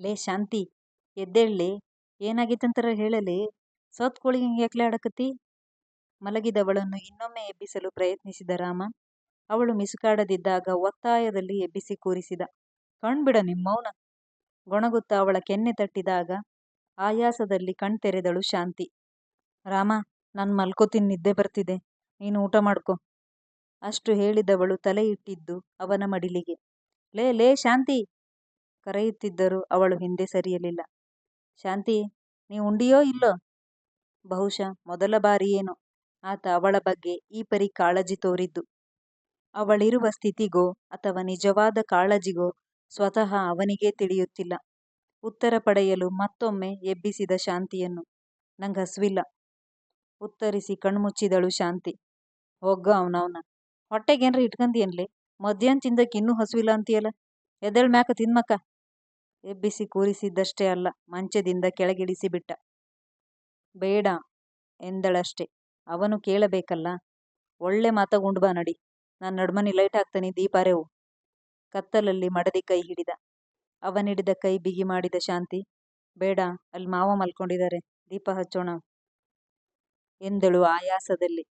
ಲೇ ಶಾಂತಿ, ಎದ್ದೇಳ್ಲೆ ಏನಾಗಿತ್ತಂತರ ಹೇಳಲೆ, ಸತ್ ಕೋಳಿ ಹಿಂಗೆ ಯಾಕ್ಲೆ ಮಲಗಿದವಳನ್ನು ಇನ್ನೊಮ್ಮೆ ಎಬ್ಬಿಸಲು ಪ್ರಯತ್ನಿಸಿದ ರಾಮ, ಅವಳು ಮಿಸುಕಾಡದಿದ್ದಾಗ ಒತ್ತಾಯದಲ್ಲಿ ಎಬ್ಬಿಸಿ ಕೂರಿಸಿದ ಕಣ್ಬಿಡ ನಿಮ್ಮೌನ ಗೊಣಗುತ್ತಾ ಅವಳ ಕೆನ್ನೆ ತಟ್ಟಿದಾಗ ಆಯಾಸದಲ್ಲಿ ಕಣ್ತೆರೆದಳು ಶಾಂತಿ, ರಾಮ, ನಾನು ಮಲ್ಕೋತೀನಿ, ನಿದ್ದೆ ಬರ್ತಿದೆ, ನೀನು ಊಟ ಮಾಡ್ಕೊ. ಅಷ್ಟು ಹೇಳಿದವಳು ತಲೆ ಇಟ್ಟಿದ್ದು ಅವನ ಮಡಿಲಿಗೆ, ಲೇ ಲೇ ಶಾಂತಿ ಕರೆಯುತ್ತಿದ್ದರೂ ಅವಳು ಹಿಂದೆ ಸರಿಯಲಿಲ್ಲ. ಶಾಂತಿ, ನೀ ಉಂಡಿಯೋ ಇಲ್ಲೋ? ಬಹುಶಃ ಮೊದಲ ಬಾರಿಯೇನೋ. ಆತ ಅವಳ ಬಗ್ಗೆ ಈ ಪರಿ ಕಾಳಜಿ ತೋರಿದ್ದು. ಅವಳಿರುವ ಸ್ಥಿತಿಗೋ ಅಥವಾ ನಿಜವಾದ ಕಾಳಜಿಗೋ ಸ್ವತಃ ಅವನಿಗೇ ತಿಳಿಯುತ್ತಿಲ್ಲ. ಉತ್ತರ ಪಡೆಯಲು ಮತ್ತೊಮ್ಮೆ ಎಬ್ಬಿಸಿದ ಶಾಂತಿಯನ್ನು ನಂಗೆ ಹಸ್ವಿಲ್ಲ ಉತ್ತರಿಸಿ ಕಣ್ಮುಚ್ಚಿದಳು ಶಾಂತಿ. ಹೋಗ ಅವನವನ. ಹೊಟ್ಟೆಗೇನ್ರ ಇಟ್ಕಂದಿಯನ್ಲೆ? ಮಧ್ಯಾಹ್ನ ತಿಂದಕ್ಕೆ ಇನ್ನೂ ಹಸುವಿಲ್ಲ ಅಂತೀಯಲ್ಲ? ಎದ್ದೇಳ್ ಮ್ಯಾಕ ತಿನ್ಮಕ್ಕ? ಎಬ್ಬಿಸಿ ಕೂರಿಸಿದ್ದಷ್ಟೇ ಅಲ್ಲ, ಮಂಚದಿಂದ ಕೆಳಗಿಳಿಸಿ ಬಿಟ್ಟ ಬೇಡ ಎಂದಳಷ್ಟೆ. ಅವನು ಕೇಳಬೇಕಲ್ಲ. ಒಳ್ಳೆ ಮಾತಗುಂಡು ಬಾ ನಡಿ. ನಾನು ನಡ್ಮನಿ ಲೈಟ್ ಹಾಕ್ತಾನೆ ದೀಪಾರೆವು ಕತ್ತಲಲ್ಲಿ ಮಡದಿ ಕೈ ಹಿಡಿದ. ಅವನಿಡಿದ ಕೈ ಬಿಗಿ ಮಾಡಿದ ಶಾಂತಿ. ಬೇಡ, ಅಲ್ಲಿ ಮಾವ ಮಲ್ಕೊಂಡಿದ್ದಾರೆ ದೀಪ ಹಚ್ಚೋಣ ಎಂದಳು ಆಯಾಸದಲ್ಲಿ.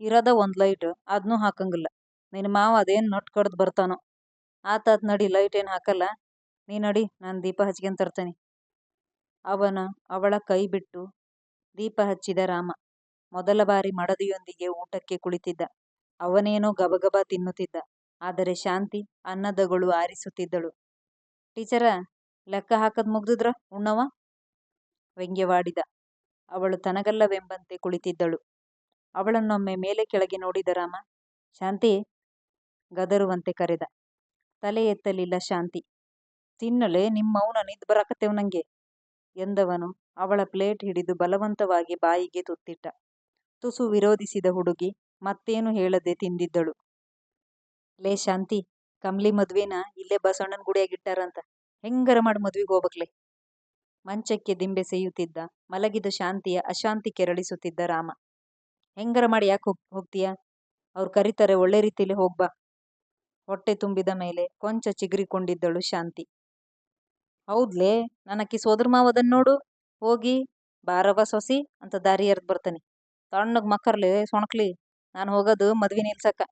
ಇರದ ಒಂದು ಲೈಟ್ ಅದನ್ನೂ ಹಾಕಂಗಿಲ್ಲ. ನಿನ್ನ ಮಾವ ಅದೇನು ನೊಟ್ ಕಡ್ದು ಬರ್ತಾನೋ. ಆತಾತ್ ನಡಿ, ಲೈಟ್ ಏನು ಹಾಕಲ್ಲ? ನೀ ನಡಿ, ನಾನು ದೀಪ ಹಚ್ಕೊಂಡ್ ತರ್ತೇನೆ. ಅವನ, ಅವಳ ಕೈ ಬಿಟ್ಟು ದೀಪ ಹಚ್ಚಿದ ರಾಮ. ಮೊದಲ ಬಾರಿ ಮಡದಿಯೊಂದಿಗೆ ಊಟಕ್ಕೆ ಕುಳಿತಿದ್ದ. ಅವನೇನೋ ಗಬಗಬ ತಿನ್ನುತ್ತಿದ್ದ. ಆದರೆ ಶಾಂತಿ, ಅನ್ನದಗಳು ಆರಿಸುತ್ತಿದ್ದಳು. ಟೀಚರ, ಲೆಕ್ಕ ಹಾಕದ್ ಮುಗ್ದಿದ್ರ ಉಣ್ಣವ ವ್ಯಂಗ್ಯವಾಡಿದ. ಅವಳು ತನಗಲ್ಲವೆಂಬಂತೆ ಕುಳಿತಿದ್ದಳು. ಅವಳನ್ನೊಮ್ಮೆ ಮೇಲೆ ಕೆಳಗೆ ನೋಡಿದ ರಾಮ, ಶಾಂತಿ, ಗದರುವಂತೆ ಕರೆದ. ತಲೆ ಎತ್ತಲಿಲ್ಲ ಶಾಂತಿ. ತಿನ್ನಲೆ ನಿಮ್ಮ ಮೌನ ನಿದ್ ಬರಾಕತ್ತೇವ್ ನಂಗೆ, ಎಂದವನು. ಅವಳ ಪ್ಲೇಟ್ ಹಿಡಿದು ಬಲವಂತವಾಗಿ ಬಾಯಿಗೆ ತುತ್ತಿಟ್ಟ. ತುಸು ವಿರೋಧಿಸಿದ ಹುಡುಗಿ ಮತ್ತೇನು ಹೇಳದೆ ತಿಂದಿದ್ದಳು. ಲೇ ಶಾಂತಿ, ಕಮ್ಲಿ ಮದ್ವೆನ? ಇಲ್ಲೇ ಬಸವಣ್ಣನ ಗುಡಿಯಾಗಿಟ್ಟಾರಂತ ಹೆಂಗರ ಮಾಡಿ ಮದ್ವಿಗೆ ಹೋಗ್ಬೇಕ್ಲೆ? ಮಂಚಕ್ಕೆ ದಿಂಬೆ ಸೇಯುತ್ತಿದ್ದ ಮಲಗಿದ ಶಾಂತಿಯ ಅಶಾಂತಿ ಕೆರಳಿಸುತ್ತಿದ್ದ ರಾಮ. ಹೆಂಗರ ಮಾಡಿ ಯಾಕೆ ಹೋಗ್, ಹೋಗ್ತೀಯ? ಅವ್ರು ಕರೀತಾರೆ, ಒಳ್ಳೆ ರೀತಿಲಿ ಹೋಗ್ಬಾ ಹೊಟ್ಟೆ ತುಂಬಿದ ಮೇಲೆ ಕೊಂಚ ಚಿಗುರಿಕೊಂಡಿದ್ದಳು ಶಾಂತಿ. ಹೌದ್ಲೇ? ನನಕ್ಕಿ ಸೋದರ ಮಾವದನ್ ನೋಡು, ಹೋಗಿ ಬಾರವ ಸೊಸಿ, ಅಂತ ದಾರಿ ಎರ್ದು ಬರ್ತಾನೆ. ತಣ್ಣಗೆ ಮಕ್ಕರ್ಲಿ ಸೊಣಕ್ಲಿ, ನಾನು ಹೋಗೋದು ಮದ್ವಿ ನಿಲ್ಸಕ್ಕ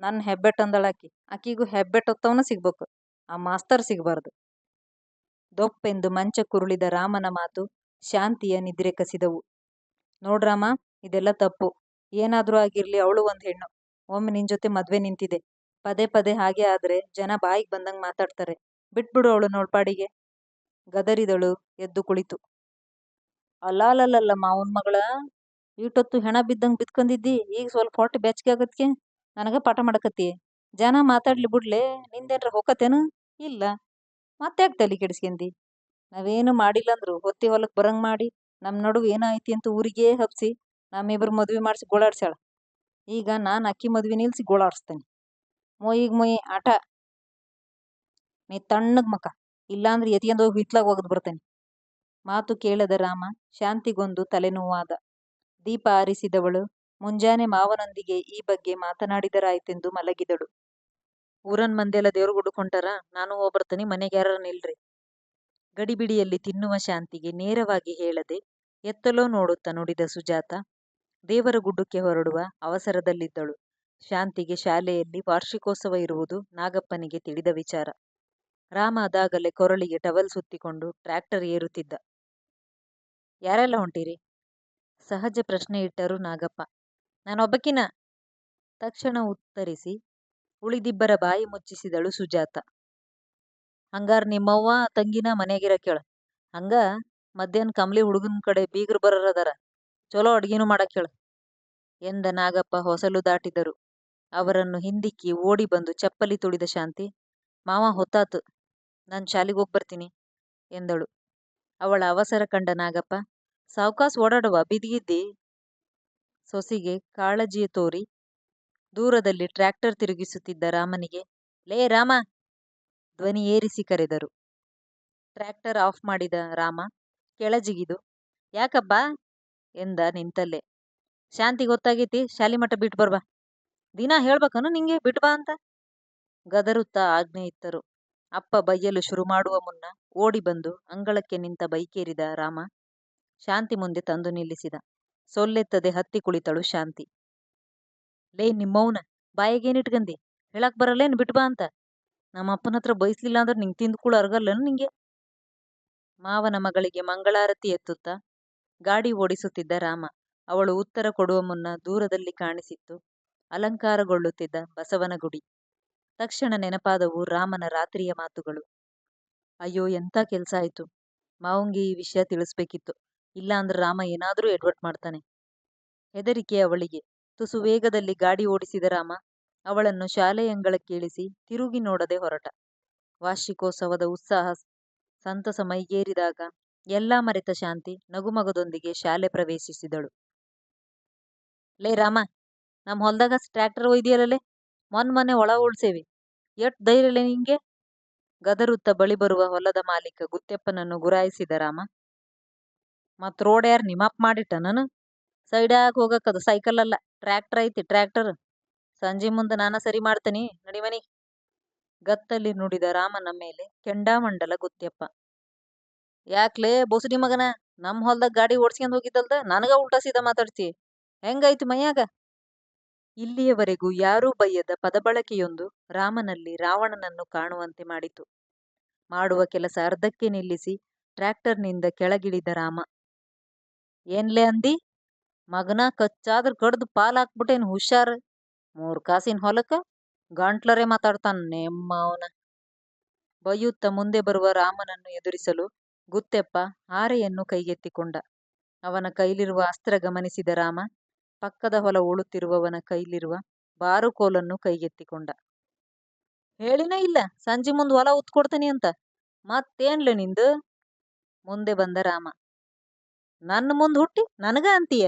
ನನ್ನ ಹೆಬ್ಬೆಟ್ ಅಂದಳಾಕಿ ಆಕಿಗೂ ಹೆಬ್ಬೆಟ್ ಹೊತ್ತವನ ಸಿಗ್ಬೇಕು. ಆ ಮಾಸ್ತರ್ ಸಿಗಬಾರ್ದು. ದೊಪ್ಪೆಂದು ಮಂಚ ಕುರುಳಿದ ರಾಮನ ಮಾತು ಶಾಂತಿಯ ನಿದ್ರೆ ಕಸಿದವು. ನೋಡ್ರಾಮ ಇದೆಲ್ಲ ತಪ್ಪು. ಏನಾದರೂ ಆಗಿರಲಿ ಅವಳು ಒಂದು ಹೆಣ್ಣು. ಒಮ್ಮೆ ನಿನ್ ಜೊತೆ ಮದ್ವೆ ನಿಂತಿದೆ. ಪದೇ ಪದೇ ಹಾಗೆ ಆದ್ರೆ ಜನ ಬಾಯಿಗೆ ಬಂದಂಗೆ ಮಾತಾಡ್ತಾರೆ. ಬಿಟ್ಬಿಡು ಅವಳು ನೋಡ್ಪಾಡಿಗೆ. ಗದರಿದಳು, ಎದ್ದು ಕುಳಿತು. ಅಲಾಲಲ್ಲ ಮಾವನ ಮಗಳ ಈಟೊತ್ತು ಹೆಣ ಬಿದ್ದಂಗ್ ಬಿದ್ಕೊಂಡಿದ್ದಿ ಈಗ ಸ್ವಲ್ಪ ಹೊಟ್ಟೆ ಬೆಚ್ಚಗೆ ಆಗತ್ಕೆ ನನಗೆ ಪಾಠ ಮಾಡಕತ್ತಿ. ಜನ ಮಾತಾಡ್ಲಿ ಬಿಡ್ಲೆ, ನಿಂದೇನ್ರ ಹೋಗತ್ತೇನು ಇಲ್ಲ. ಮತ್ತ್ಯಾಕೆ ತಲೆ ಕೆಡಿಸ್ಕೊಂಡಿ ನಾವೇನು ಮಾಡಿಲ್ಲ ಅಂದ್ರು ಹೊತ್ತಿ ಹೊಲಕ್ಕೆ ಬರಂಗ್ ಮಾಡಿ ನಮ್ಮ ನಡುವೆ ಏನಾಯ್ತಿ ಅಂತ ಊರಿಗೇ ಹಬ್ಸಿ, ನಮ್ಮಿಬ್ರು ಮದ್ವಿ ಮಾಡಿಸಿ ಗೋಳಾಡ್ಸ್ಯಾಳ. ಈಗ ನಾನು ಅಕ್ಕಿ ಮದ್ವಿ ನಿಲ್ಸಿ ಗೋಳಾಡ್ಸ್ತೇನೆ. ಮೊಯಿಗೆ ಮೊಯಿ, ಆಟ. ನೀ ತಣ್ಣಗ್ ಮಕ. ಇಲ್ಲಾಂದ್ರೆ ಎತ್ಕೊಂಡು ಹೋಗಿ ಹಿತ್ಲಾಗ ಒಗದ್ ಬರ್ತೇನೆ ಮಾತು ಕೇಳದ ರಾಮ ಶಾಂತಿಗೊಂದು ತಲೆನೋವಾದ. ದೀಪ ಆರಿಸಿದವಳು. ಮುಂಜಾನೆ ಮಾವನೊಂದಿಗೆ ಈ ಬಗ್ಗೆ ಮಾತನಾಡಿದರಾಯ್ತೆಂದು ಮಲಗಿದಳು. ಊರನ್ ಮಂದೆಲ್ಲ ದೇವ್ರ ಗುಡ್ಡಕ್ ಹೊಂಟಾರ ನಾನು ಹೋಗ್ಬರ್ತೀನಿ, ಮನೆಗೆ ಯಾರ ನಿಲ್ರಿ. ಗಡಿಬಿಡಿಯಲ್ಲಿ ತಿನ್ನುವ ಶಾಂತಿಗೆ ನೇರವಾಗಿ ಹೇಳದೆ, ಎತ್ತಲೋ ನೋಡುತ್ತಾ ನುಡಿದ ಸುಜಾತ. ದೇವರ ಗುಡ್ಡಕ್ಕೆ ಹೊರಡುವ ಅವಸರದಲ್ಲಿದ್ದಳು. ಶಾಂತಿಗೆ ಶಾಲೆಯಲ್ಲಿ ವಾರ್ಷಿಕೋತ್ಸವ ಇರುವುದು ನಾಗಪ್ಪನಿಗೆ ತಿಳಿದ ವಿಚಾರ. ರಾಮ ಅದಾಗಲೇ ಕೊರಳಿಗೆ ಟವಲ್ ಸುತ್ತಿಕೊಂಡು ಟ್ರ್ಯಾಕ್ಟರ್ ಏರುತ್ತಿದ್ದ. ಯಾರೆಲ್ಲ ಹೊಂಟಿರಿ? ಸಹಜ ಪ್ರಶ್ನೆ ಇಟ್ಟರು ನಾಗಪ್ಪ. ನಾನೊಬ್ಬಕಿನ. ತಕ್ಷಣ ಉತ್ತರಿಸಿ, ಉಳಿದಿಬ್ಬರ ಬಾಯಿ ಮುಚ್ಚಿಸಿದಳು ಸುಜಾತ. ಹಂಗಾರ ನಿಮ್ಮವ್ವ, ತಂಗಿನ ಮನೆಗಿರ ಕೇಳ. ಹಂಗ, ಮಧ್ಯಾಹ್ನ ಕಮ್ಲಿ ಹುಡುಗನ್ ಕಡೆ ಬೀಗರು ಬರರದಾರ. ಚಲೋ ಅಡ್ಗಿನೂ ಹೇಳ ಎಂದ ನಾಗಪ್ಪ ಹೊಸಲು ದಾಟಿದರು. ಅವರನ್ನು ಹಿಂದಿಕ್ಕಿ ಓಡಿ ಬಂದು ಚಪ್ಪಲಿ ತುಳಿದ ಶಾಂತಿ, ಮಾವ, ಹೊತ್ತಾತು. ನಾನು ಶಾಲಿಗೆ ಹೋಗಿ ಬರ್ತೀನಿ ಎಂದಳು. ಅವಳ ಅವಸರ ಕಂಡ ನಾಗಪ್ಪ, ಸಾವ್ಕಾಸ್ ಓಡಾಡುವ ಬಿದಿಗಿದ್ದಿ ಸೊಸಿಗೆ ಕಾಳಜಿಯ ತೋರಿ, ದೂರದಲ್ಲಿ ಟ್ರ್ಯಾಕ್ಟರ್ ತಿರುಗಿಸುತ್ತಿದ್ದ ರಾಮನಿಗೆ, ಲೇ ರಾಮ! ಧ್ವನಿ ಏರಿಸಿ ಕರೆದರು. ಟ್ರ್ಯಾಕ್ಟರ್ ಆಫ್ ಮಾಡಿದ ರಾಮ ಕೆಳಜಿಗಿದು, ಯಾಕಪ್ಪ? ಎಂದ ನಿಂತಲ್ಲೇ. ಶಾಂತಿ ಗೊತ್ತಾಗೈತಿ, ಶಾಲಿ ಮಠ ಬಿಟ್ಟು ಬರ್ಬಾ. ದಿನ ಹೇಳ್ಬೇಕನು ನಿಂಗೆ ಬಿಟ್ಬಾ ಅಂತ? ಗದರುತ್ತಾ ಆಜ್ಞೆ ಇತ್ತರು ಅಪ್ಪ ಬೈಯಲು ಶುರು ಮಾಡುವ ಮುನ್ನ ಓಡಿ ಬಂದು ಅಂಗಳಕ್ಕೆ ನಿಂತ ಬೈಕೇರಿದ ರಾಮ ಶಾಂತಿ ಮುಂದೆ ತಂದು ನಿಲ್ಲಿಸಿದ. ಸೊಲ್ಲೆತ್ತದೆ ಹತ್ತಿ ಕುಳಿತಳು ಶಾಂತಿ. ಲೇ ನಿಮ್ಮವ್ನ ಬಾಯಿಗೇನಿಟ್ಕಂದಿ ಹೇಳಕ್ ಬರಲ್ಲೇನು? ಬಿಟ್ಬಾ ಅಂತ. ನಮ್ಮ ಅಪ್ಪನ ಹತ್ರ ಬಯಸ್ಲಿಲ್ಲ ಅಂದ್ರೆ ನಿಂಗೆ ತಿಂದು ಕೂಡ ಅರ್ಗಲ್ಲನು ನಿಂಗೆ? ಮಾವನ ಮಗಳಿಗೆ ಮಂಗಳಾರತಿ ಎತ್ತುತ್ತಾ ಗಾಡಿ ಓಡಿಸುತ್ತಿದ್ದ ರಾಮ ಅವಳು ಉತ್ತರ ಕೊಡುವ ಮುನ್ನ ದೂರದಲ್ಲಿ ಕಾಣಿಸಿತ್ತು. ಅಲಂಕಾರಗೊಳ್ಳುತ್ತಿದ್ದ ಬಸವನ ಗುಡಿ. ತಕ್ಷಣ ನೆನಪಾದವು ರಾಮನ ರಾತ್ರಿಯ ಮಾತುಗಳು. ಅಯ್ಯೋ, ಎಂಥ ಕೆಲಸ ಆಯ್ತು. ಮಾವಂಗೆ ಈ ವಿಷಯ ತಿಳಿಸ್ಬೇಕಿತ್ತು. ಇಲ್ಲ ಅಂದ್ರೆ ರಾಮ ಏನಾದರೂ ಎಡ್ವರ್ಟ್ ಮಾಡ್ತಾನೆ. ಹೆದರಿಕೆ ಅವಳಿಗೆ. ತುಸು ವೇಗದಲ್ಲಿ ಗಾಡಿ ಓಡಿಸಿದ ರಾಮ, ಅವಳನ್ನು ಶಾಲೆಯ ಅಂಗಳಕ್ಕೇಳಿಸಿ ತಿರುಗಿ ನೋಡದೆ ಹೊರಟ. ವಾರ್ಷಿಕೋತ್ಸವದ ಉತ್ಸಾಹ ಸಂತಸ ಮೈಗೇರಿದಾಗ ಎಲ್ಲಾ ಮರೆತ ಶಾಂತಿ ನಗುಮಗದೊಂದಿಗೆ ಶಾಲೆ ಪ್ರವೇಶಿಸಿದಳು. ಲೇ ರಾಮ ನಮ್ಮ ಹೊಲ್ದಾಗ ಟ್ರ್ಯಾಕ್ಟರ್ ಒಯ್ದಿಯಲ್ಲೇ ಮೊನ್ ಮೊನ್ನೆ ಒಳ ಉಳ್ಸೇವಿ ಎಷ್ಟ್ ಧೈರ್ಯಲೇ ನಿಂಗೆ? ಗದರುತ್ತ ಬಳಿ ಬರುವ ಹೊಲದ ಮಾಲೀಕ ಗುತ್ತೆಪ್ಪನನ್ನು ಗುರಾಯಿಸಿದ ರಾಮ. ಮತ್ ರೋಡ್ ಯಾರು ನಿಮಪ್ ಮಾಡಿಟ್ಟ ನಾನು ಸೈಡಾಗ ಹೋಗಕ್ಕದು ಸೈಕಲ್ ಅಲ್ಲ. ಟ್ರ್ಯಾಕ್ಟರ್ ಐತಿ ಟ್ರ್ಯಾಕ್ಟರ್ ಸಂಜೆ ಮುಂದೆ ನಾನ ಸರಿ ಮಾಡ್ತೇನಿ. ನಡಿ ಮನಿ. ಗತ್ತಲ್ಲಿ ನುಡಿದ ರಾಮನ ಮೇಲೆ ಕೆಂಡಾಮಂಡಲ ಗುತ್ತೆಪ್ಪ. ಯಾಕ್ಲೇ ಬೋಸಡಿ ಮಗನ? ನಮ್ಮ ಹೊಲ್ದಾಗ ಗಾಡಿ ಓಡ್ಸ್ಕೊಂಡ್ ಹೋಗಿದ್ದಲ್ದ? ನನಗ ಉಲ್ಟಾ ಸೀದಾ ಮಾತಾಡ್ತಿ. ಹೆಂಗೈತಿ ಮೈಯಾಗ ಇಲ್ಲಿಯವರೆಗೂ ಯಾರೂ ಬಯ್ಯದ ಪದಬಳಕೆಯೊಂದು ರಾಮನಲ್ಲಿ ರಾವಣನನ್ನು ಕಾಣುವಂತೆ ಮಾಡಿತು. ಮಾಡುವ ಕೆಲಸ ಅರ್ಧಕ್ಕೆ ನಿಲ್ಲಿಸಿ ಟ್ರ್ಯಾಕ್ಟರ್ನಿಂದ ಕೆಳಗಿಳಿದ ರಾಮ. ಏನ್ಲೆ ಅಂದಿ? ಮಗನ ಕಚ್ಚಾದ್ರ ಕಡ್ದು ಪಾಲಾಕ್ಬಿಟ್ಟೇನು ಹುಷಾರ್? ಮೂರ್ ಕಾಸಿನ ಹೊಲಕ? ಗಂಟ್ಲರೆ ಮಾತಾಡ್ತಾನ ನೆಮ್ಮವನ ಬೈಯುತ್ತ ಮುಂದೆ ಬರುವ ರಾಮನನ್ನು ಎದುರಿಸಲು ಗುತ್ತೆಪ್ಪ ಹಾರೆಯನ್ನು ಕೈಗೆತ್ತಿಕೊಂಡ. ಅವನ ಕೈಲಿರುವ ಅಸ್ತ್ರ ಗಮನಿಸಿದ ರಾಮ ಪಕ್ಕದ ಹೊಲ ಉಳುತ್ತಿರುವವನ ಕೈಲಿರುವ ಬಾರುಕೋಲನ್ನು ಕೈಗೆತ್ತಿಕೊಂಡ. ಹೇಳಿನೇ ಇಲ್ಲ, ಸಂಜೆ ಮುಂದೆ ಹೊಲ ಉತ್ಕೊಡ್ತೀನಿ ಅಂತ. ಮತ್ತೇನ್ಲೆ ನಿಂದು? ಮುಂದೆ ಬಂದ ರಾಮ. ನನ್ನ ಮುಂದೆ ಹುಟ್ಟಿ, ನನಗ ಅಂತೀಯ?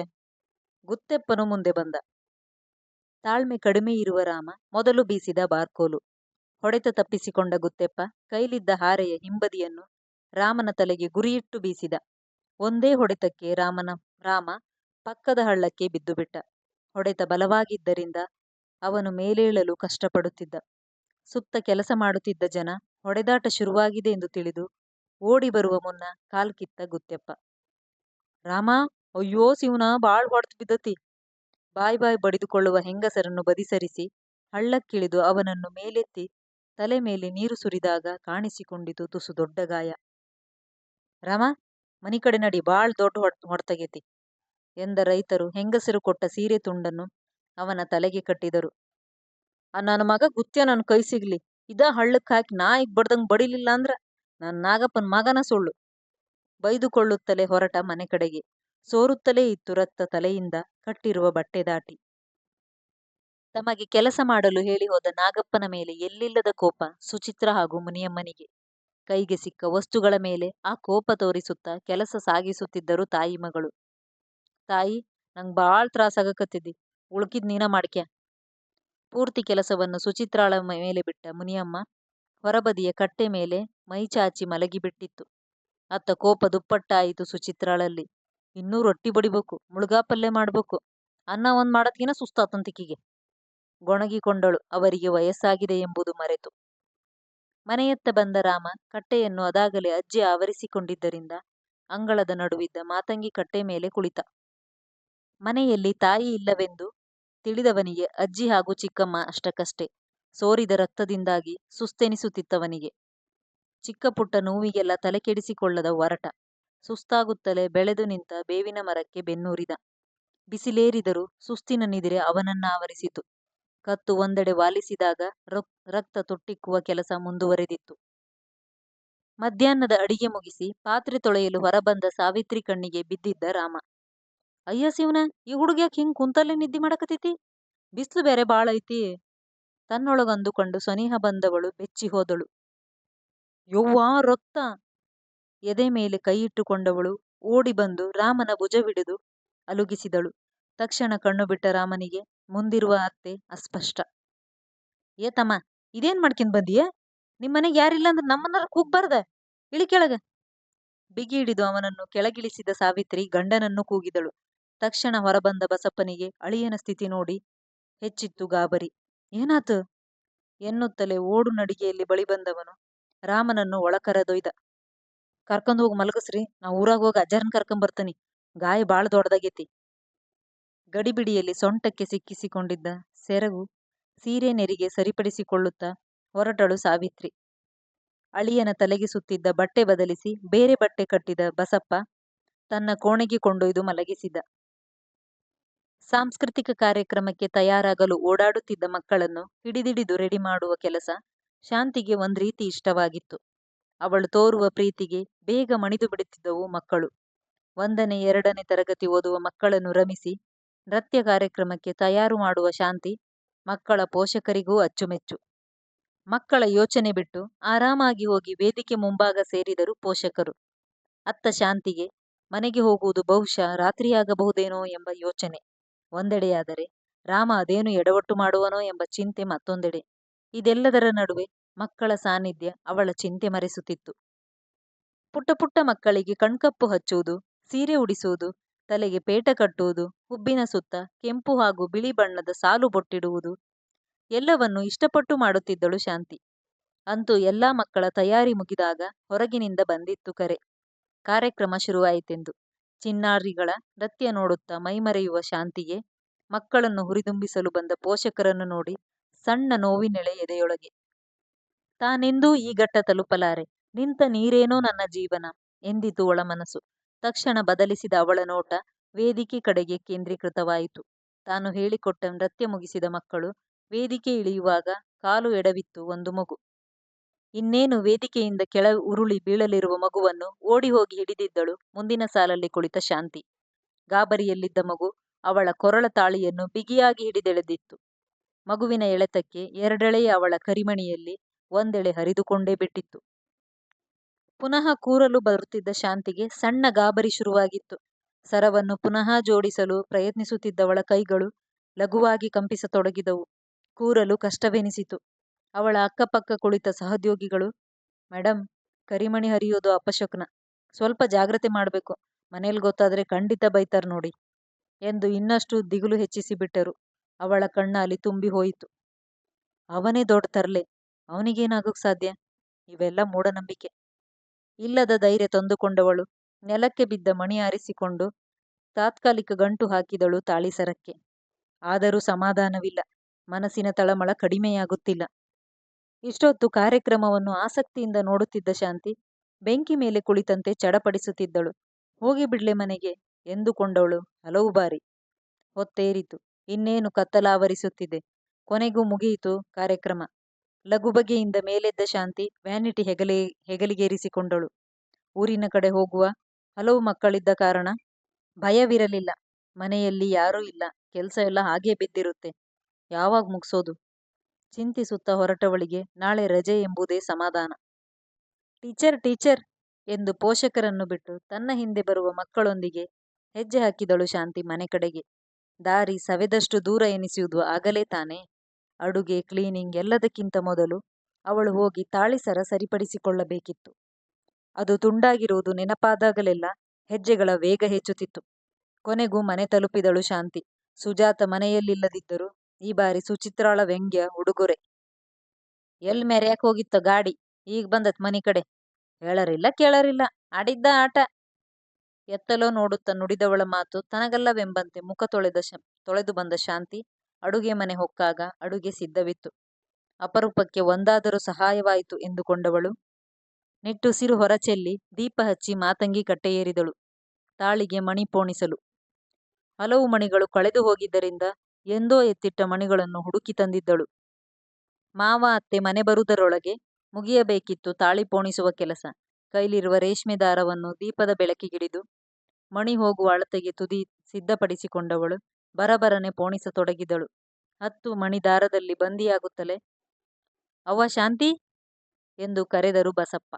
ಗುತ್ತೆಪ್ಪನು ಮುಂದೆ ಬಂದ. ತಾಳ್ಮೆ ಕಡಿಮೆ ಇರುವ ರಾಮ ಮೊದಲು ಬೀಸಿದ ಬಾರ್ಕೋಲು. ಹೊಡೆತ ತಪ್ಪಿಸಿಕೊಂಡ ಗುತ್ತೆಪ್ಪ ಕೈಲಿದ್ದ ಹಾರೆಯ ಹಿಂಬದಿಯನ್ನು ರಾಮನ ತಲೆಗೆ ಗುರಿಯಿಟ್ಟು ಬೀಸಿದ. ಒಂದೇ ಹೊಡೆತಕ್ಕೆ ರಾಮನ, ರಾಮ ಪಕ್ಕದ ಹಳ್ಳಕ್ಕೆ ಬಿದ್ದುಬಿಟ್ಟ. ಹೊಡೆತ ಬಲವಾಗಿದ್ದರಿಂದ ಅವನು ಮೇಲೇಳಲು ಕಷ್ಟಪಡುತ್ತಿದ್ದ. ಸುತ್ತ ಕೆಲಸ ಮಾಡುತ್ತಿದ್ದ ಜನ ಹೊಡೆದಾಟ ಶುರುವಾಗಿದೆ ಎಂದು ತಿಳಿದು ಓಡಿ ಬರುವ ಮುನ್ನ ಕಾಲ್ಕಿತ್ತ ಗುತ್ತೆಪ್ಪ. ರಾಮ, ಅಯ್ಯೋ, ಶಿವನ ಬಾಳ್ ಹೊಡೆದು ಬಿದ್ದತಿ. ಬಾಯ್ ಬಾಯ್ ಬಡಿದುಕೊಳ್ಳುವ ಹೆಂಗಸರನ್ನು ಬದಿಸರಿಸಿ ಹಳ್ಳಕ್ಕಿಳಿದು ಅವನನ್ನು ಮೇಲೆತ್ತಿ ತಲೆ ಮೇಲೆ ನೀರು ಸುರಿದಾಗ ಕಾಣಿಸಿಕೊಂಡಿತು ತುಸು ದೊಡ್ಡ ಗಾಯ. ರಾಮ, ಮನಿ ಕಡೆ ನಡಿ, ಬಾಳ್ ದೊಡ್ಡ ಹೊಡ್ ಹೊಡ್ತಗೇತಿ. ಎಂದ ರೈತರು ಹೆಂಗಸರು ಕೊಟ್ಟ ಸೀರೆ ತುಂಡನ್ನು ಅವನ ತಲೆಗೆ ಕಟ್ಟಿದರು. ಆ ನನ್ನ ಮಗ ಗುತ್ಯ ನನ್ನ ಕೈ ಸಿಗ್ಲಿ. ಇದ ಹಳ್ಳಕ್ಕೆ ಹಾಕಿ ನಾಯಿಗೆ ಬಡ್ದಂಗ್ ಬಡಿಲಿಲ್ಲ ಅಂದ್ರ ನನ್ನ ನಾಗಪ್ಪನ ಮಗನ ಸುಳ್ಳು ಬೈದುಕೊಳ್ಳುತ್ತಲೇ ಹೊರಟ ಮನೆ ಕಡೆಗೆ. ಸೋರುತ್ತಲೇ ಇತ್ತು ರಕ್ತ ತಲೆಯಿಂದ ಕಟ್ಟಿರುವ ಬಟ್ಟೆ ದಾಟಿ. ತಮಗೆ ಕೆಲಸ ಮಾಡಲು ಹೇಳಿ ಹೋದ ನಾಗಪ್ಪನ ಮೇಲೆ ಎಲ್ಲಿಲ್ಲದ ಕೋಪ ಸುಚಿತ್ರ ಹಾಗೂ ಮುನಿಯಮ್ಮನಿಗೆ. ಕೈಗೆ ಸಿಕ್ಕ ವಸ್ತುಗಳ ಮೇಲೆ ಆ ಕೋಪ ತೋರಿಸುತ್ತಾ ಕೆಲಸ ಸಾಗಿಸುತ್ತಿದ್ದರು ತಾಯಿ ಮಗಳು. ತಾಯಿ, ನಂಗೆ ಭಾಳ ತ್ರಾಸಾಗಕತ್ತಿದ್ದಿ ಉಳ್ಕಿದ್ ನೀನ ಮಾಡ್ಕ್ಯ? ಪೂರ್ತಿ ಕೆಲಸವನ್ನು ಸುಚಿತ್ರಾಳ ಮೇಲೆ ಬಿಟ್ಟ ಮುನಿಯಮ್ಮ ಹೊರಬದಿಯ ಕಟ್ಟೆ ಮೇಲೆ ಮೈ ಚಾಚಿ ಮಲಗಿಬಿಟ್ಟಿತ್ತು ಅತ್ತ ಕೋಪ ದುಪ್ಪಟ್ಟಾಯಿತು ಸುಚಿತ್ರಾಳಲ್ಲಿ. ಇನ್ನೂ ರೊಟ್ಟಿ ಬಡಿಬೇಕು ಮುಳುಗಾ ಪಲ್ಯ ಮಾಡ್ಬೇಕು. ಅನ್ನ ಒಂದ್ ಮಾಡದ್ಗಿನ ಸುಸ್ತಾತಂತಿಕಿಗೆ ಗೊಣಗಿಕೊಂಡಳು, ಅವರಿಗೆ ವಯಸ್ಸಾಗಿದೆ ಎಂಬುದು ಮರೆತು. ಮನೆಯತ್ತ ಬಂದ ರಾಮ ಕಟ್ಟೆಯನ್ನು ಅದಾಗಲೇ ಅಜ್ಜಿ ಆವರಿಸಿಕೊಂಡಿದ್ದರಿಂದ ಅಂಗಳದ ನಡುವಿದ್ದ ಮಾತಂಗಿ ಕಟ್ಟೆ ಮೇಲೆ ಕುಳಿತ. ಮನೆಯಲ್ಲಿ ತಾಯಿ ಇಲ್ಲವೆಂದು ತಿಳಿದವನಿಗೆ ಅಜ್ಜಿ ಹಾಗೂ ಚಿಕ್ಕಮ್ಮ ಅಷ್ಟಕ್ಕಷ್ಟೇ. ಸೋರಿದ ರಕ್ತದಿಂದಾಗಿ ಸುಸ್ತೆನಿಸುತ್ತಿತ್ತವನಿಗೆ. ಚಿಕ್ಕ ಪುಟ್ಟ ನೋವಿಗೆಲ್ಲ ತಲೆಕೆಡಿಸಿಕೊಳ್ಳದ ಒರಟ. ಸುಸ್ತಾಗುತ್ತಲೇ ಬೆಳೆದು ನಿಂತ ಬೇವಿನ ಮರಕ್ಕೆ ಬೆನ್ನೂರಿದ. ಬಿಸಿಲೇರಿದರೂ ಸುಸ್ತಿನ ನಿದ್ರೆ ಅವನನ್ನಾವರಿಸಿತು. ಕತ್ತು ಒಂದೆಡೆ ವಾಲಿಸಿದಾಗ ರಕ್ತ ತೊಟ್ಟಿಕ್ಕುವ ಕೆಲಸ ಮುಂದುವರೆದಿತ್ತು. ಮಧ್ಯಾಹ್ನದ ಅಡಿಗೆ ಮುಗಿಸಿ ಪಾತ್ರೆ ತೊಳೆಯಲು ಹೊರಬಂದ ಸಾವಿತ್ರಿ ಕಣ್ಣಿಗೆ ಬಿದ್ದಿದ್ದ ರಾಮ. ಅಯ್ಯ ಶಿವನ, ಈ ಹುಡುಗ್ಯಾಕ್ ಹಿಂಗ್ ಕುಂತಲ್ಲೇ ನಿದ್ದೆ ಮಾಡಕತ್ತೈತಿ? ಬಿಸ್ಲು ಬೇರೆ ಬಾಳ ಐತಿ. ತನ್ನೊಳಗಂದುಕೊಂಡು ಸನಿಹ ಬಂದವಳು ಬೆಚ್ಚಿ ಹೋದಳು. ಯವ್ವಾ ರಕ್ತ ಎದೆ ಮೇಲೆ ಕೈ ಇಟ್ಟುಕೊಂಡವಳು ಓಡಿ ಬಂದು ರಾಮನ ಭುಜವಿಡಿದು ಅಲುಗಿಸಿದಳು. ತಕ್ಷಣ ಕಣ್ಣು ಬಿಟ್ಟ ರಾಮನಿಗೆ ಮುಂದಿರುವ ಅತ್ತೆ ಅಸ್ಪಷ್ಟ. ಏ ತಮ್ಮ, ಇದೇನ್ ಮಾಡ್ಕೊಂಡ್ ಬಂದಿಯ? ನಿಮ್ಮನೆಗೆ ಯಾರಿಲ್ಲ ಅಂದ್ರೆ ನಮ್ಮನ್ನ ಕೂಗ್ಬಾರ್ದ? ಇಳಿ ಕೆಳಗ. ಬಿಗಿ ಹಿಡಿದು ಅವನನ್ನು ಕೆಳಗಿಳಿಸಿದ ಸಾವಿತ್ರಿ ಗಂಡನನ್ನು ಕೂಗಿದಳು. ತಕ್ಷಣ ಹೊರಬಂದ ಬಸಪ್ಪನಿಗೆ ಅಳಿಯನ ಸ್ಥಿತಿ ನೋಡಿ ಹೆಚ್ಚಿತ್ತು ಗಾಬರಿ. ಏನಾತು? ಎನ್ನುತ್ತಲೇ ಓಡು ನಡಿಗೆಯಲ್ಲಿ ಬಳಿ ಬಂದವನು. ರಾಮನನ್ನು ಒಳ ಕರ್ಕೊಂಡು ಕರ್ಕೊಂಡ್ ಹೋಗಿ ಮಲಗಸ್ರಿ. ನಾ ಊರಾಗ ಹೋಗಿ ಅಜ್ಜರನ್ ಕರ್ಕೊಂಡ್ ಬರ್ತೀನಿ. ಗಾಯ ಬಾಳ ದೊಡ್ಡದಾಗೈತಿ. ಗಡಿಬಿಡಿಯಲ್ಲಿ ಸೊಂಟಕ್ಕೆ ಸಿಕ್ಕಿಸಿಕೊಂಡಿದ್ದ ಸೆರಗು ಸೀರೆ ನೆರಿಗೆ ಸರಿಪಡಿಸಿಕೊಳ್ಳುತ್ತಾ ಹೊರಟಳು ಸಾವಿತ್ರಿ. ಅಳಿಯನ ತಲೆಗೆ ಸುತ್ತಿದ್ದ ಬಟ್ಟೆ ಬದಲಿಸಿ ಬೇರೆ ಬಟ್ಟೆ ಕಟ್ಟಿದ ಬಸಪ್ಪ ತನ್ನ ಕೋಣೆಗೆ ಕೊಂಡೊಯ್ದು ಮಲಗಿಸಿದ. ಸಾಂಸ್ಕೃತಿಕ ಕಾರ್ಯಕ್ರಮಕ್ಕೆ ತಯಾರಾಗಲು ಓಡಾಡುತ್ತಿದ್ದ ಮಕ್ಕಳನ್ನು ಹಿಡಿದಿಡಿದು ರೆಡಿ ಮಾಡುವ ಕೆಲಸ ಶಾಂತಿಗೆ ಒಂದ್ ರೀತಿ ಇಷ್ಟವಾಗಿತ್ತು. ಅವಳು ತೋರುವ ಪ್ರೀತಿಗೆ ಬೇಗ ಮಣಿದು ಬಿಡುತ್ತಿದ್ದವು ಮಕ್ಕಳು. ಒಂದನೇ, ಎರಡನೇ ತರಗತಿ ಓದುವ ಮಕ್ಕಳನ್ನು ರಮಿಸಿ ನೃತ್ಯ ಕಾರ್ಯಕ್ರಮಕ್ಕೆ ತಯಾರು ಮಾಡುವ ಶಾಂತಿ ಮಕ್ಕಳ ಪೋಷಕರಿಗೂ ಅಚ್ಚುಮೆಚ್ಚು. ಮಕ್ಕಳ ಯೋಚನೆ ಬಿಟ್ಟು ಆರಾಮಾಗಿ ಹೋಗಿ ವೇದಿಕೆ ಮುಂಭಾಗ ಸೇರಿದರು ಪೋಷಕರು. ಅತ್ತ ಶಾಂತಿಗೆ ಮನೆಗೆ ಹೋಗುವುದು ಬಹುಶಃ ರಾತ್ರಿಯಾಗಬಹುದೇನೋ ಎಂಬ ಯೋಚನೆ. ಒಂದೆಡೆಯಾದರೆ ರಾಮ ಅದೇನು ಎಡವಟ್ಟು ಮಾಡುವನೋ ಎಂಬ ಚಿಂತೆ ಮತ್ತೊಂದೆಡೆ. ಇದೆಲ್ಲದರ ನಡುವೆ ಮಕ್ಕಳ ಸಾನ್ನಿಧ್ಯ ಅವಳ ಚಿಂತೆ ಮರೆಸುತ್ತಿತ್ತು. ಪುಟ್ಟ ಪುಟ್ಟ ಮಕ್ಕಳಿಗೆ ಕಣ್ಕಪ್ಪು ಹಚ್ಚುವುದು, ಸೀರೆ ಉಡಿಸುವುದು, ತಲೆಗೆ ಪೇಟ ಕಟ್ಟುವುದು, ಹುಬ್ಬಿನ ಸುತ್ತ ಕೆಂಪು ಹಾಗೂ ಬಿಳಿ ಬಣ್ಣದ ಸಾಲು ಬೊಟ್ಟಿಡುವುದು, ಎಲ್ಲವನ್ನು ಇಷ್ಟಪಟ್ಟು ಮಾಡುತ್ತಿದ್ದಳು ಶಾಂತಿ. ಅಂತೂ ಎಲ್ಲಾ ಮಕ್ಕಳ ತಯಾರಿ ಮುಗಿದಾಗ ಹೊರಗಿನಿಂದ ಬಂದಿತ್ತು ಕರೆ. ಕಾರ್ಯಕ್ರಮ ಶುರುವಾಯಿತೆಂದು. ಚಿನ್ನಾರಿಗಳ ನೃತ್ಯ ನೋಡುತ್ತಾ ಮೈಮರೆಯುವ ಶಾಂತಿಗೆ ಮಕ್ಕಳನ್ನು ಹುರಿದುಂಬಿಸಲು ಬಂದ ಪೋಷಕರನ್ನು ನೋಡಿ ಸಣ್ಣ ನೋವಿನೆಳೆ ಎದೆಯೊಳಗೆ ತಾನೆಂದೂ ಈ ಘಟ್ಟ ತಲುಪಲಾರೆ? ನಿಂತ ನೀರೇನೋ ನನ್ನ ಜೀವನ ಎಂದಿತು ಒಳಮನಸ್ಸು ತಕ್ಷಣ ಬದಲಿಸಿದ ಅವಳ ನೋಟ ವೇದಿಕೆ ಕಡೆಗೆ ಕೇಂದ್ರೀಕೃತವಾಯಿತು. ತಾನು ಹೇಳಿಕೊಟ್ಟ ನೃತ್ಯ ಮುಗಿಸಿದ ಮಕ್ಕಳು ವೇದಿಕೆ ಇಳಿಯುವಾಗ ಕಾಲು ಎಡವಿತ್ತು ಒಂದು ಮಗು. ಇನ್ನೇನು ವೇದಿಕೆಯಿಂದ ಕೆಳ ಉರುಳಿ ಬೀಳಲಿರುವ ಮಗುವನ್ನು ಓಡಿ ಹೋಗಿ ಹಿಡಿದಿದ್ದಳು. ಮುಂದಿನ ಸಾಲಲ್ಲಿ ಕುಳಿತ ಶಾಂತಿ. ಗಾಬರಿಯಲ್ಲಿದ್ದ ಮಗು ಅವಳ ಕೊರಳ ತಾಳಿಯನ್ನು ಬಿಗಿಯಾಗಿ ಹಿಡಿದೆಳೆದಿತ್ತು. ಮಗುವಿನ ಎಳೆತಕ್ಕೆ ಎರಡೆಳೆಯ ಅವಳ ಕರಿಮಣಿಯಲ್ಲಿ ಒಂದೆಳೆ ಹರಿದುಕೊಂಡೇ ಬಿಟ್ಟಿತ್ತು. ಪುನಃ ಕೂರಲು ಬರುತ್ತಿದ್ದ ಶಾಂತಿಗೆ ಸಣ್ಣ ಗಾಬರಿ ಶುರುವಾಗಿತ್ತು. ಸರವನ್ನು ಪುನಃ ಜೋಡಿಸಲು ಪ್ರಯತ್ನಿಸುತ್ತಿದ್ದವಳ ಕೈಗಳು ಲಘುವಾಗಿ ಕಂಪಿಸತೊಡಗಿದವು. ಕೂರಲು ಕಷ್ಟವೆನಿಸಿತು. ಅವಳ ಅಕ್ಕಪಕ್ಕ ಕುಳಿತ ಸಹೋದ್ಯೋಗಿಗಳು, ಮೇಡಂ, ಕರಿಮಣಿ ಹರಿಯೋದು ಅಪಶಕುನ. ಸ್ವಲ್ಪ ಜಾಗ್ರತೆ ಮಾಡಬೇಕು. ಮನೇಲಿ ಗೊತ್ತಾದ್ರೆ ಖಂಡಿತ ಬೈತಾರ್ ನೋಡಿ ಎಂದು ಇನ್ನಷ್ಟು ದಿಗುಲು ಹೆಚ್ಚಿಸಿಬಿಟ್ಟರು. ಅವಳ ಕಣ್ಣಲ್ಲಿ ತುಂಬಿ ಹೋಯಿತು. ಅವನೇ ದೊಡ್ಡ ತರ್ಲೆ. ಅವನಿಗೇನಾಗೋಕ್ ಸಾಧ್ಯ? ಇವೆಲ್ಲ ಮೂಢನಂಬಿಕೆ. ಇಲ್ಲದ ಧೈರ್ಯ ತಂದುಕೊಂಡವಳು. ನೆಲಕ್ಕೆ ಬಿದ್ದ ಮಣಿ ಆರಿಸಿಕೊಂಡು ತಾತ್ಕಾಲಿಕ ಗಂಟು ಹಾಕಿದಳು ತಾಳಿಸರಕ್ಕೆ. ಆದರೂ ಸಮಾಧಾನವಿಲ್ಲ. ಮನಸ್ಸಿನ ತಳಮಳ ಕಡಿಮೆಯಾಗುತ್ತಿಲ್ಲ. ಇಷ್ಟೊತ್ತು ಕಾರ್ಯಕ್ರಮವನ್ನು ಆಸಕ್ತಿಯಿಂದ ನೋಡುತ್ತಿದ್ದ ಶಾಂತಿ ಬೆಂಕಿ ಮೇಲೆ ಕುಳಿತಂತೆ ಚಡಪಡಿಸುತ್ತಿದ್ದಳು. ಹೋಗಿ ಬಿಡ್ಲೆ ಮನೆಗೆ, ಎಂದುಕೊಂಡವಳು ಹಲವು ಬಾರಿ. ಹೊತ್ತೇರಿತು. ಇನ್ನೇನು ಕತ್ತಲಾವರಿಸುತ್ತಿದೆ? ಕೊನೆಗೂ ಮುಗಿಯಿತು ಕಾರ್ಯಕ್ರಮ. ಲಗುಬಗೆಯಿಂದ ಮೇಲೆದ್ದ ಶಾಂತಿ ವ್ಯಾನಿಟಿ ಹೆಗಲಿ, ಹೆಗಲಿಗೇರಿಸಿಕೊಂಡಳು. ಊರಿನ ಕಡೆ ಹೋಗುವ ಹಲವು ಮಕ್ಕಳಿದ್ದ ಕಾರಣ ಭಯವಿರಲಿಲ್ಲ. ಮನೆಯಲ್ಲಿ ಯಾರೂ ಇಲ್ಲ. ಕೆಲಸ ಎಲ್ಲ ಹಾಗೇ ಬಿದ್ದಿರುತ್ತೆ. ಯಾವಾಗ ಮುಗಿಸೋದು? ಚಿಂತಿಸುತ್ತಾ ಹೊರಟವಳಿಗೆ, ನಾಳೆ ರಜೆ ಎಂಬುದೇ ಸಮಾಧಾನ. Teacher teacher! ಎಂದು ಪೋಷಕರನ್ನು ಬಿಟ್ಟು ತನ್ನ ಹಿಂದೆ ಬರುವ ಮಕ್ಕಳೊಂದಿಗೆ ಹೆಜ್ಜೆ ಹಾಕಿದಳು ಶಾಂತಿ ಮನೆ ಕಡೆಗೆ. ದಾರಿ ಸವೆದಷ್ಟು ದೂರ ಎನಿಸುವುದು ಆಗಲೇ ತಾನೆ. ಅಡುಗೆ, ಕ್ಲೀನಿಂಗ್ ಎಲ್ಲದಕ್ಕಿಂತ ಮೊದಲು ಅವಳು ಹೋಗಿ ತಾಳಿಸರ ಸರಿಪಡಿಸಿಕೊಳ್ಳಬೇಕಿತ್ತು. ಅದು ತುಂಡಾಗಿರುವುದು ನೆನಪಾದಾಗಲೆಲ್ಲ ಹೆಜ್ಜೆಗಳ ವೇಗ ಹೆಚ್ಚುತ್ತಿತ್ತು. ಕೊನೆಗೂ ಮನೆ ತಲುಪಿದಳು ಶಾಂತಿ. ಸುಜಾತ ಮನೆಯಲ್ಲಿಲ್ಲದಿದ್ದರೂ ಈ ಬಾರಿ ಸುಚಿತ್ರಾಳ ವ್ಯಂಗ್ಯ ಉಡುಗೊರೆ. ಎಲ್ ಮೆರ್ಯಾಕ್ ಹೋಗಿತ್ತ ಗಾಡಿ? ಈಗ ಬಂದತ್ ಮನಿ ಕಡೆ. ಹೇಳರಿಲ್ಲ ಕೇಳರಿಲ್ಲ. ಆಡಿದ್ದ ಆಟ. ಎತ್ತಲೋ ನೋಡುತ್ತ ನುಡಿದವಳ ಮಾತು ತನಗಲ್ಲವೆಂಬಂತೆ ಮುಖ ತೊಳೆದ ತೊಳೆದು ಬಂದ ಶಾಂತಿ ಅಡುಗೆ ಮನೆ ಹೊಕ್ಕಾಗ ಅಡುಗೆ ಸಿದ್ಧವಿತ್ತು. ಅಪರೂಪಕ್ಕೆ ಒಂದಾದರೂ ಸಹಾಯವಾಯಿತು ಎಂದುಕೊಂಡವಳು. ನಿಟ್ಟುಸಿರು ಹೊರಚೆಲ್ಲಿ ದೀಪ ಹಚ್ಚಿ ಮಾತಂಗಿ ಕಟ್ಟೆಯೇರಿದಳು ತಾಳಿಗೆ ಮಣಿ ಪೋಣಿಸಲು. ಹಲವು ಮಣಿಗಳು ಕಳೆದು ಹೋಗಿದ್ದರಿಂದ ಎಂದೋ ಎತ್ತಿಟ್ಟ ಮಣಿಗಳನ್ನು ಹುಡುಕಿ ತಂದಿದ್ದಳು. ಮಾವ, ಅತ್ತೆ ಮನೆ ಬರುವುದರೊಳಗೆ ಮುಗಿಯಬೇಕಿತ್ತು ತಾಳಿ ಪೋಣಿಸುವ ಕೆಲಸ. ಕೈಲಿರುವ ರೇಷ್ಮೆ ದಾರವನ್ನು ದೀಪದ ಬೆಳಕಿಗಿಡಿದು ಮಣಿ ಹೋಗುವ ಅಳತೆಗೆ ತುದಿ ಸಿದ್ಧಪಡಿಸಿಕೊಂಡವಳು ಬರಬರನೆ ಪೋಣಿಸತೊಡಗಿದಳು. ಹತ್ತು ಮಣಿ ದಾರದಲ್ಲಿ ಬಂದಿಯಾಗುತ್ತಲೇ, ಅವ್ವ, ಶಾಂತಿ? ಎಂದು ಕರೆದರು ಬಸಪ್ಪ.